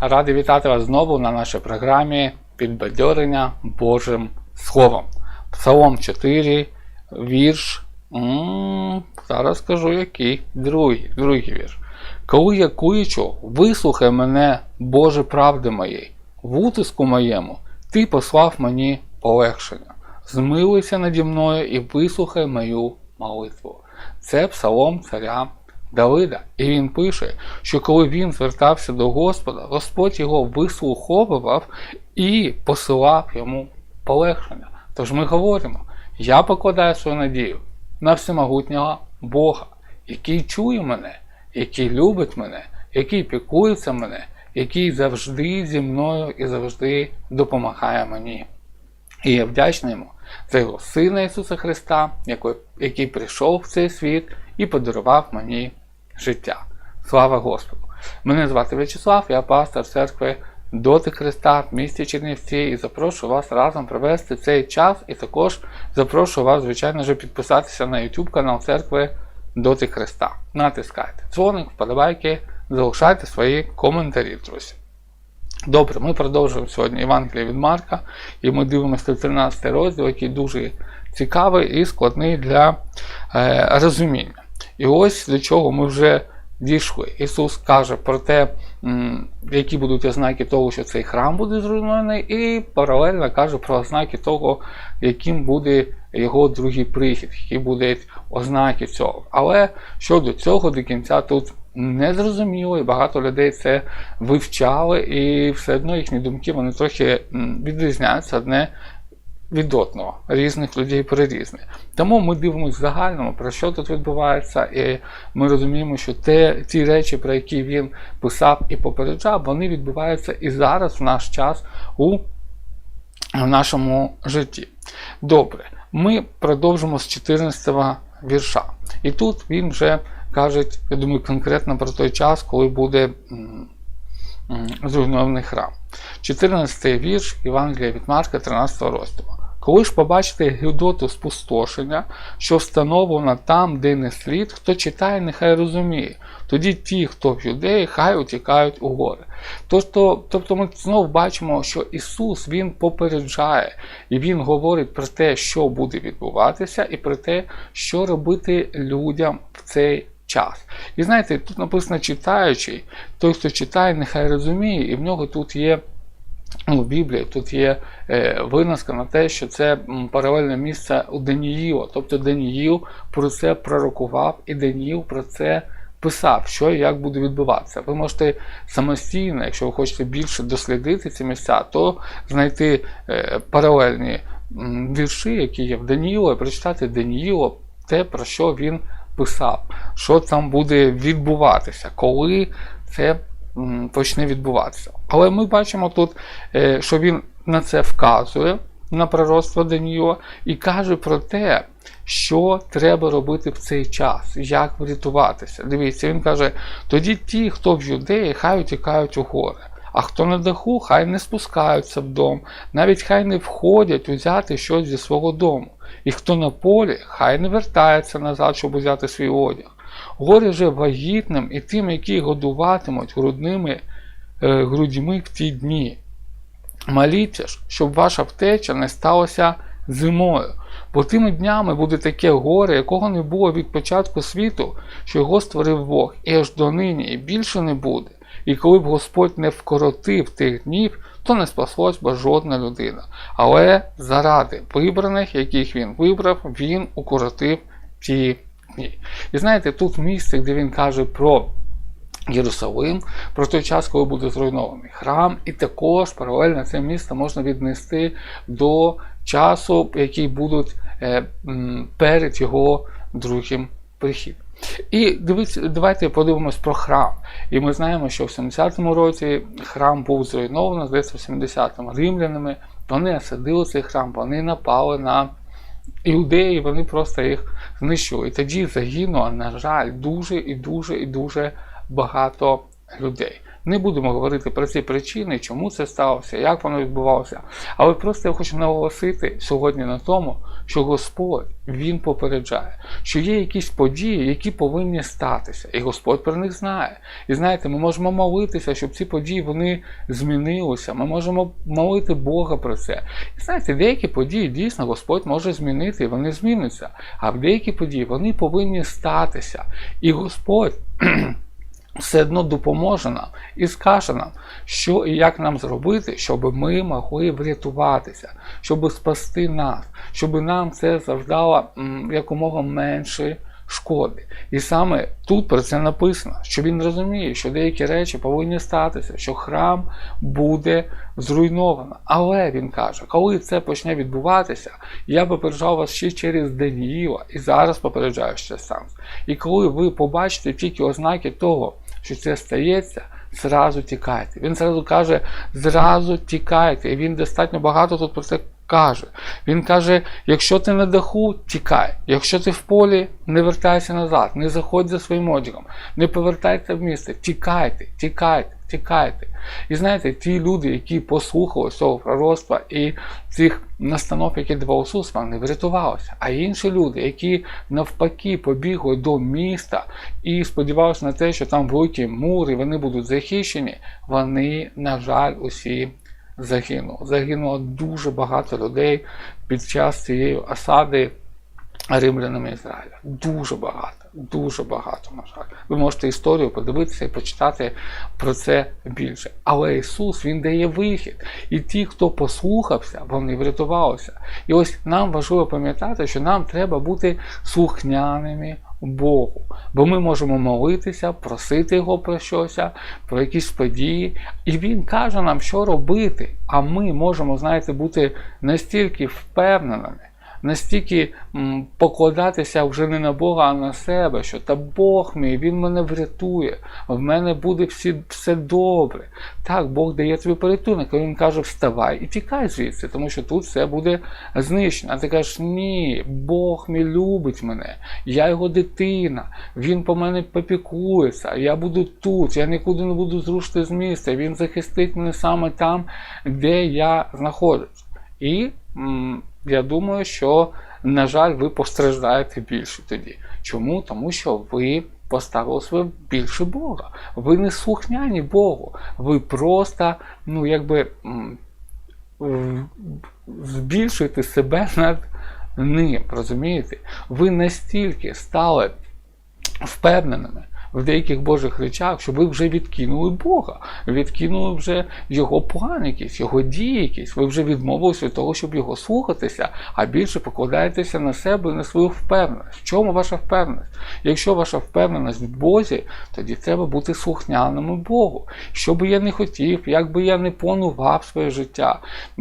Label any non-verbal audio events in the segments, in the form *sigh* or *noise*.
Радий вітати вас знову на нашій програмі Підбадьорення Божим Словом. Псалом 4, вірш. м, Зараз скажу який. Другий, другий вірш. Коли я куючу, вислухай мене, Боже правди моєї, в утиску моєму ти послав мені полегшення. Змилуйся наді мною і вислухай мою молитву. Це псалом царя Давида. І він пише, що коли він звертався до Господа, Господь його вислуховував і посилав йому полегшення. Тож ми говоримо: я покладаю свою надію на всемогутнього Бога, який чує мене, який любить мене, який піклується мене, який завжди зі мною і завжди допомагає мені. І я вдячний йому за його Сина Ісуса Христа, який прийшов в цей світ і подарував мені життя. Слава Господу! Мене звати В'ячеслав, я пастор церкви Доти Христа в місті Чернівці і запрошую вас разом провести цей час. І також запрошую вас, звичайно ж, підписатися на YouTube канал церкви Доти Христа. Натискайте дзвоник, вподобайки, залишайте свої коментарі, друзі. Добре, ми продовжуємо сьогодні Євангеліє від Марка, і ми дивимося 13 розділ, який дуже цікавий і складний для е, розуміння. І ось до чого ми вже дійшли. Ісус каже про те, які будуть ознаки того, що цей храм буде зруйнований, і паралельно каже про ознаки того, яким буде його другий прихід, які будуть ознаки цього. Але щодо цього до кінця тут не зрозуміло, і багато людей це вивчали, і все одно їхні думки вони трохи відрізняються одне від одного, різних людей прирізні. Тому ми дивимося в загальному, про що тут відбувається, і ми розуміємо, що те, ті речі, про які він писав і попереджав, вони відбуваються і зараз в наш час у в нашому житті. Добре, ми продовжимо з 14 вірша. І тут він вже каже, я думаю, конкретно про той час, коли буде зруйнований храм. 14 вірш Євангелія від Марка 13 розділу. Коли ж побачите гідоту спустошення, що встановлена там, де не слід, хто читає, нехай розуміє. Тоді ті, хто в юдеї, хай утікають у гори. Тобто, тобто ми знову бачимо, що Ісус Він попереджає і Він говорить про те, що буде відбуватися, і про те, що робити людям в цей час. І знаєте, тут написано читаючий, той, хто читає, нехай розуміє, і в нього тут є. Ну, в Біблії тут є е, виноска на те, що це паралельне місце у Даніїла. Тобто Даніїл про це пророкував, і Даніїл про це писав, що і як буде відбуватися. Ви можете самостійно, якщо ви хочете більше дослідити ці місця, то знайти е, паралельні вірші, які є в Даніїла, і прочитати Даніїла те, про що він писав, що там буде відбуватися, коли це почне відбуватися. Але ми бачимо тут, е, що він на це вказує на пророцтво Даніїла і каже про те, що треба робити в цей час, як врятуватися. Дивіться, він каже: тоді ті, хто в юдеї, хай утікають у гори. А хто на даху, хай не спускаються в дом, навіть хай не входять узяти щось зі свого дому. І хто на полі, хай не вертається назад, щоб узяти свій одяг. Горе же вагітним і тим, які годуватимуть грудними грудьми в ті дні. Моліться ж, щоб ваша втеча не сталася зимою. Бо тими днями буде таке горе, якого не було від початку світу, що його створив Бог, і аж до нині, і більше не буде. І коли б Господь не вкоротив тих днів, то не спаслось би жодна людина. Але заради вибраних, яких він вибрав, він укоротив ті дні. І знаєте, тут місце, де він каже про Єрусалим, про той час, коли буде зруйнований храм, і також паралельно це місто можна віднести до часу, який будуть е, перед його другим прихідом. І дивіться, давайте подивимось про храм. І ми знаємо, що в 70-му році храм був зруйнований, здається, в 70-му римлянами. Вони осадили цей храм, вони напали на іудеї, вони просто їх знищили. І тоді загинуло, на жаль, дуже і дуже і дуже багато людей. Не будемо говорити про ці причини, чому це сталося, як воно відбувалося. Але просто я хочу наголосити сьогодні на тому, що Господь Він попереджає, що є якісь події, які повинні статися, і Господь про них знає. І знаєте, ми можемо молитися, щоб ці події вони змінилися. Ми можемо молити Бога про це. І знаєте, деякі події дійсно Господь може змінити, і вони змінються. А в деякі події вони повинні статися. І Господь. *clears throat* Все одно допоможе нам і скаже нам, що і як нам зробити, щоб ми могли врятуватися, щоб спасти нас, щоб нам це завдало якомога менше шкоди. І саме тут про це написано, що він розуміє, що деякі речі повинні статися, що храм буде зруйновано. Але він каже, коли це почне відбуватися, я попереджав вас ще через Даніїла, і зараз попереджаю ще сам. І коли ви побачите тільки ознаки того, що це стається, зразу тікайте. Він зразу каже, зразу тікайте. І він достатньо багато тут про це каже. Він каже: якщо ти на даху, тікай. Якщо ти в полі, не вертайся назад, не заходь за своїм одягом, не повертайся в місце, тікайте, тікайте. Тікайте. І знаєте, ті люди, які послухали цього пророцтва і цих настанов, які давав Ісус, вони врятувалися. А інші люди, які навпаки побігли до міста і сподівалися на те, що там великі мури, вони будуть захищені, вони, на жаль, усі загинули. Загинуло дуже багато людей під час цієї осади римлянами Ізраїля. Дуже багато. Дуже багато, на жаль. Ви можете історію подивитися і почитати про це більше. Але Ісус Він дає вихід. І ті, хто послухався, вони врятувалися. І ось нам важливо пам'ятати, що нам треба бути слухняними Богу. Бо ми можемо молитися, просити Його про щось, про якісь події. І Він каже нам, що робити. А ми можемо, знаєте, бути настільки впевненими настільки покладатися вже не на Бога, а на себе, що та Бог мій, Він мене врятує, в мене буде всі, все добре. Так, Бог дає тобі порятунок, і Він каже, вставай і тікай звідси, тому що тут все буде знищено. А ти кажеш, ні, Бог мій любить мене, я його дитина, він по мене попікується, я буду тут, я нікуди не буду зрушити з місця, він захистить мене саме там, де я знаходжусь. І я думаю, що, на жаль, ви постраждаєте більше тоді. Чому? Тому що ви поставили себе більше Бога. Ви не слухняні Богу. Ви просто, ну, якби збільшуєте себе над ним. Розумієте? Ви настільки стали впевненими в деяких Божих речах, що ви вже відкинули Бога, відкинули вже його план якийсь, його дії якісь. Ви вже відмовилися від того, щоб його слухатися, а більше покладаєтеся на себе і на свою впевненість. В чому ваша впевненість? Якщо ваша впевненість в Бозі, тоді треба бути слухняними Богу. Що би я не хотів, як би я не планував своє життя,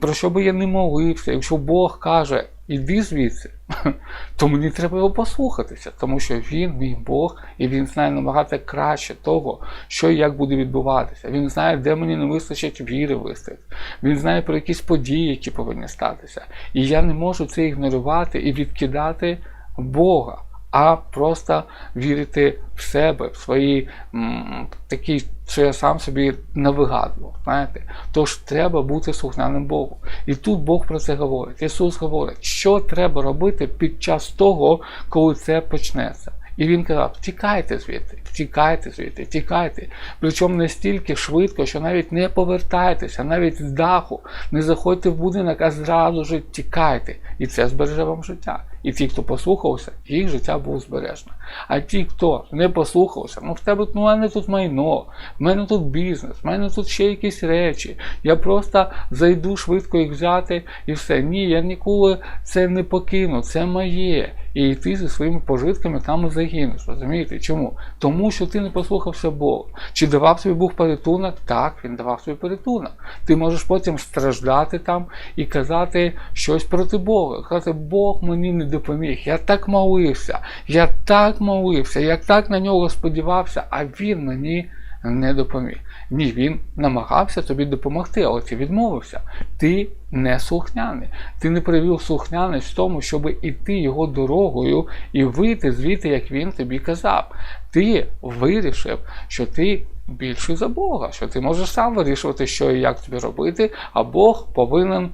про що би я не молився, якщо Бог каже, іди звідси, *laughs* то мені треба його послухатися, тому що він, мій Бог, і він знає набагато краще того, що і як буде відбуватися. Він знає, де мені не вистачить віри вистояти. Він знає про якісь події, які повинні статися. І я не можу це ігнорувати і відкидати Бога а просто вірити в себе, в свої м, такі, що я сам собі не вигадував. знаєте. Тож треба бути слухняним Богу. І тут Бог про це говорить. Ісус говорить, що треба робити під час того, коли це почнеться. І він казав: тікайте звідти, тікайте звідти, тікайте. Причому настільки швидко, що навіть не повертайтеся, навіть з даху, не заходьте в будинок, а зразу ж тікайте. І це збереже вам життя. І ті, хто послухався, їх життя було збережне. А ті, хто не послухався, ну в тебе ну, в мене тут майно, в мене тут бізнес, в мене тут ще якісь речі. Я просто зайду швидко їх взяти і все. Ні, я ніколи це не покину, це моє. І ти зі своїми пожитками там і загинеш. Розумієте? Чому? Тому що ти не послухався Бога. Чи давав тобі Бог порятунок? Так, він давав тобі порятунок. Ти можеш потім страждати там і казати щось проти Бога. Казати, Бог мені не допоміг. Я так молився, я так молився, я так на нього сподівався, а він мені не допоміг. Ні, він намагався тобі допомогти, але ти відмовився. Ти не слухняний. Ти не привів слухняність в тому, щоб іти його дорогою і вийти звідти, як він тобі казав. Ти вирішив, що ти більший за Бога, що ти можеш сам вирішувати, що і як тобі робити, а Бог повинен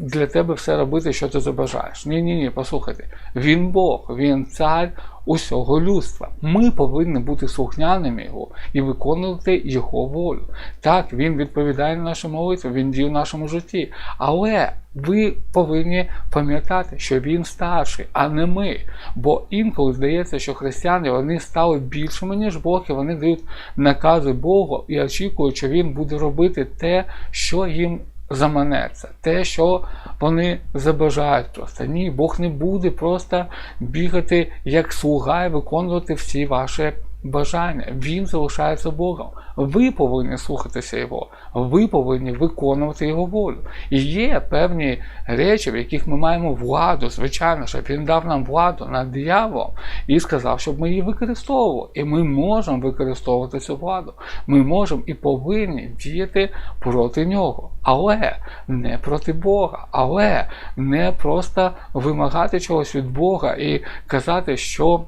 для тебе все робити, що ти забажаєш. Ні, ні, ні, послухайте. Він Бог, він цар усього людства. Ми повинні бути слухняними його і виконувати його волю. Так, він відповідає на наші молитви, він діє в нашому житті. Але ви повинні пам'ятати, що він старший, а не ми. Бо інколи здається, що християни вони стали більшими, ніж Бог, і вони дають накази Богу і очікують, що він буде робити те, що їм заманеться, те, що вони забажають просто. Ні, Бог не буде просто бігати як слуга і виконувати всі ваші бажання. Він залишається Богом. Ви повинні слухатися Його, ви повинні виконувати Його волю. І є певні речі, в яких ми маємо владу, звичайно, щоб він дав нам владу над дияволом і сказав, щоб ми її використовували. І ми можемо використовувати цю владу. Ми можемо і повинні діяти проти нього. Але не проти Бога, але не просто вимагати чогось від Бога і казати, що.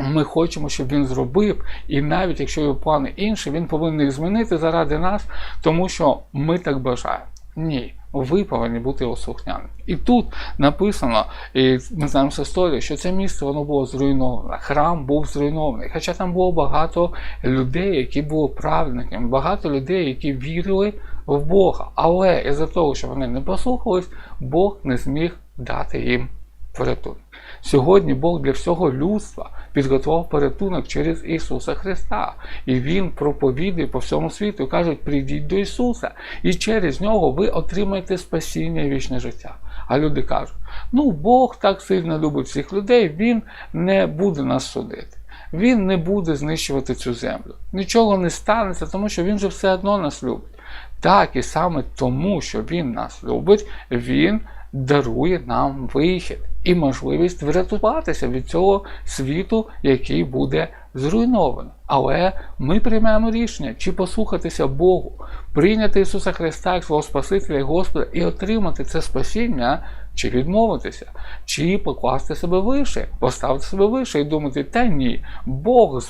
Ми хочемо, щоб він зробив, і навіть якщо його плани інші, він повинен їх змінити заради нас, тому що ми так бажаємо. Ні, ви повинні бути ослухняними. І тут написано, і ми знаємо з історії, що це місце воно було зруйноване, храм був зруйнований. Хоча там було багато людей, які були праведниками, багато людей, які вірили в Бога. Але із-за того, що вони не послухались, Бог не зміг дати їм порятунок. Сьогодні Бог для всього людства підготував порятунок через Ісуса Христа. І Він проповідує по всьому світу каже, прийдіть до Ісуса, і через нього ви отримаєте спасіння і вічне життя. А люди кажуть, ну Бог так сильно любить всіх людей, Він не буде нас судити. Він не буде знищувати цю землю. Нічого не станеться, тому що він же все одно нас любить. Так, і саме тому, що він нас любить, він дарує нам вихід і можливість врятуватися від цього світу, який буде зруйновано. Але ми приймаємо рішення, чи послухатися Богу, прийняти Ісуса Христа як свого Спасителя і Господа і отримати це спасіння, чи відмовитися, чи покласти себе вище, поставити себе вище і думати, та ні, Бог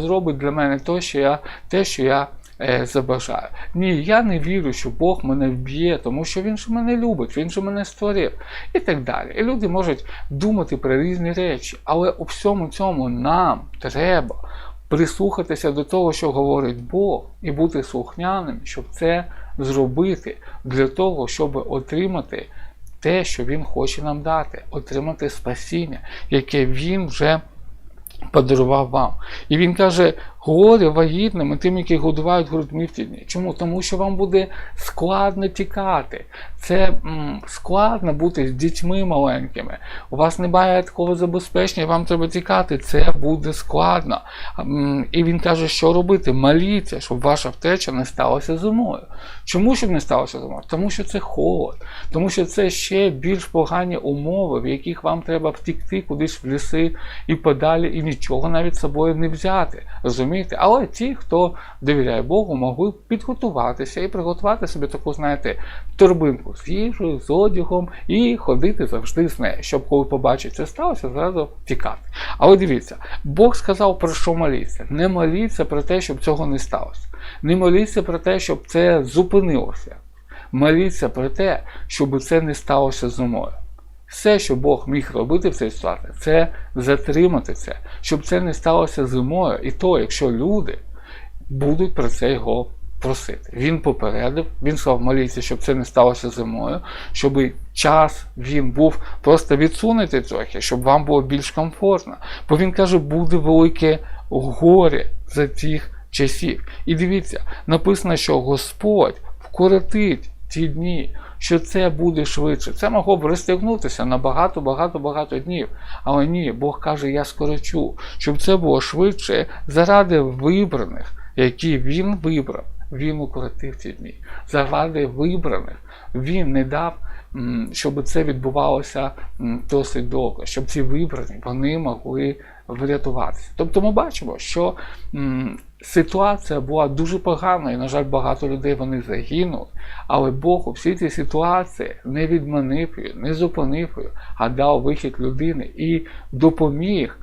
зробить для мене те, що я, те, що я забажаю. Ні, я не вірю, що Бог мене вб'є, тому що Він же мене любить, Він же мене створив. І так далі. І люди можуть думати про різні речі, але у всьому цьому нам треба прислухатися до того, що говорить Бог, і бути слухняним, щоб це зробити для того, щоб отримати те, що Він хоче нам дати, отримати спасіння, яке Він вже подарував вам. І він каже: горе вагітним і тим, які годувають грудьми в ті дні. Чому? Тому що вам буде складно тікати. Це м, складно бути з дітьми маленькими. У вас немає такого забезпечення, вам треба тікати. Це буде складно. М, І він каже, що робити? Моліться, щоб ваша втеча не сталася зимою. Чому щоб не сталося зимою? Тому що це холод, тому що це ще більш погані умови, в яких вам треба втікти кудись в ліси і подалі, і нічого навіть з собою не взяти. Розумієте? Але ті, хто довіряє Богу, могли підготуватися і приготувати собі таку, знаєте, торбинку з їжею, з одягом і ходити завжди з нею, щоб коли побачить це сталося, зразу тікати. Але дивіться, Бог сказав про що моліться. Не моліться про те, щоб цього не сталося. Не моліться про те, щоб це зупинилося. Моліться про те, щоб це не сталося зимою. Все, що Бог міг робити в цій ситуації, це затримати це, щоб це не сталося зимою, і то, якщо люди будуть про це його просити. Він попередив, він сказав моліться, щоб це не сталося зимою, щоб час він був просто відсунутий трохи, щоб вам було більш комфортно. Бо він каже, буде велике горе за тих часів. І дивіться, написано, що Господь вкоротить ті дні, що це буде швидше. Це могло б розтягнутися на багато, багато, багато днів. Але ні, Бог каже, я скорочу, щоб це було швидше заради вибраних, які він вибрав. Він укоротив ці дні. Заради вибраних він не дав, щоб це відбувалося досить довго, щоб ці вибрані вони могли врятуватися. Тобто ми бачимо, що ситуація була дуже погана, і, на жаль, багато людей вони загинули. Але Бог у всій цій ситуації не відманив її, не зупинив її, а дав вихід людини і допоміг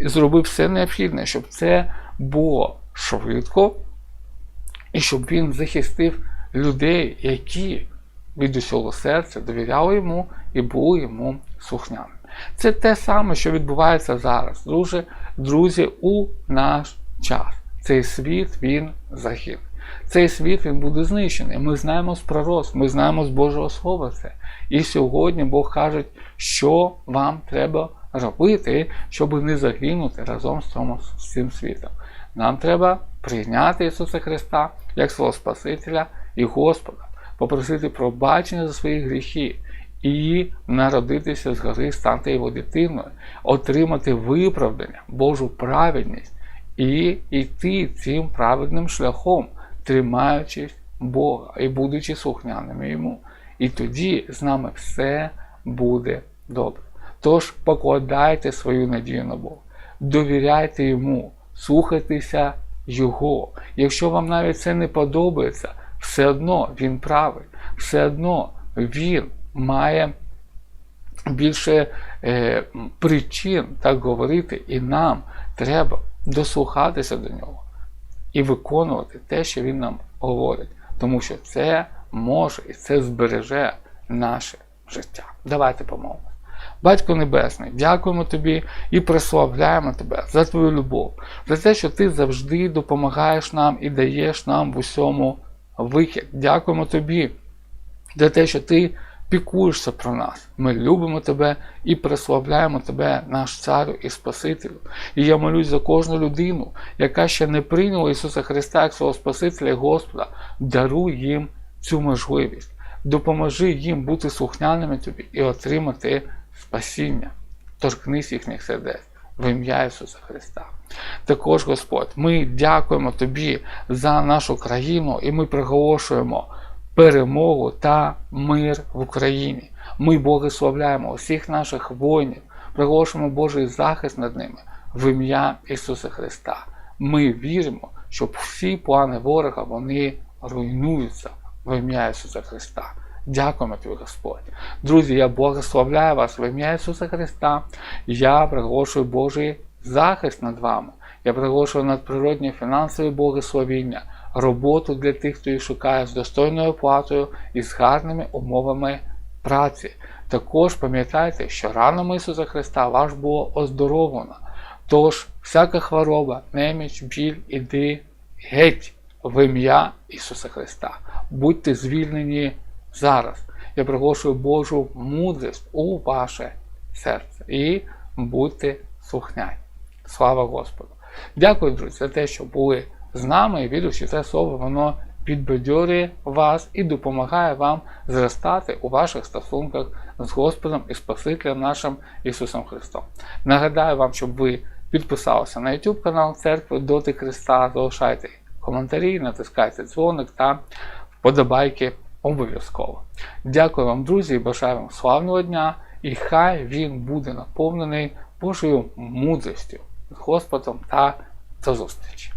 і зробив все необхідне, щоб це було швидко, і щоб він захистив людей, які від усього серця довіряли йому і були йому слухняними. Це те саме, що відбувається зараз, друже, друзі, у наш час. Цей світ він загине. Цей світ він буде знищений. Ми знаємо з пророцтв, ми знаємо з Божого Слова це. І сьогодні Бог каже, що вам треба робити, щоб не загинути разом з цим світом. Нам треба прийняти Ісуса Христа як свого Спасителя і Господа, попросити пробачення за свої гріхи і народитися згори, стати його дитиною, отримати виправдання, Божу праведність і йти цим праведним шляхом, тримаючись Бога і будучи слухняними йому. І тоді з нами все буде добре. Тож покладайте свою надію на Бога, довіряйте йому, слухайтеся Його. Якщо вам навіть це не подобається, все одно він правий, все одно він має більше е, причин так говорити, і нам треба дослухатися до нього і виконувати те, що він нам говорить, тому що це може і це збереже наше життя. Давайте помовимо. Батько Небесний, дякуємо тобі і прославляємо тебе за твою любов, за те, що ти завжди допомагаєш нам і даєш нам в усьому вихід. Дякуємо тобі за те, що ти пікуєшся про нас. Ми любимо тебе і прославляємо тебе, наш царю і Спасителю. І я молюсь за кожну людину, яка ще не прийняла Ісуса Христа як свого Спасителя і Господа. Даруй їм цю можливість. Допоможи їм бути слухняними тобі і отримати спасіння. Торкнись їхніх сердець в ім'я Ісуса Христа. Також, Господь, ми дякуємо Тобі за нашу країну і ми приголошуємо перемогу та мир в Україні. Ми благословляємо усіх наших воїнів, приголошуємо Божий захист над ними в ім'я Ісуса Христа. Ми віримо, що всі плани ворога вони руйнуються в ім'я Ісуса Христа. Дякуємо тобі, Господь. Друзі, я благословляю вас в ім'я Ісуса Христа. Я приголошую Божий захист над вами. Я приголошую надприродні фінансові благословіння, роботу для тих, хто їх шукає з достойною оплатою і з гарними умовами праці. Також пам'ятайте, що ранами Ісуса Христа вас було оздоровлено. Тож, всяка хвороба, неміч, біль, іди геть в ім'я Ісуса Христа. Будьте звільнені зараз. Я приголошую Божу мудрість у ваше серце і будьте слухняні. Слава Господу! Дякую, друзі, за те, що були з нами і вірю, що це слово воно підбадьорює вас і допомагає вам зростати у ваших стосунках з Господом і Спасителем нашим Ісусом Христом. Нагадаю вам, щоб ви підписалися на YouTube канал Церкви Доти Христа, залишайте коментарі, натискайте дзвоник та вподобайки обов'язково. Дякую вам, друзі, і бажаю вам славного дня, і хай він буде наповнений Божою мудрістю з Господом та до зустрічі!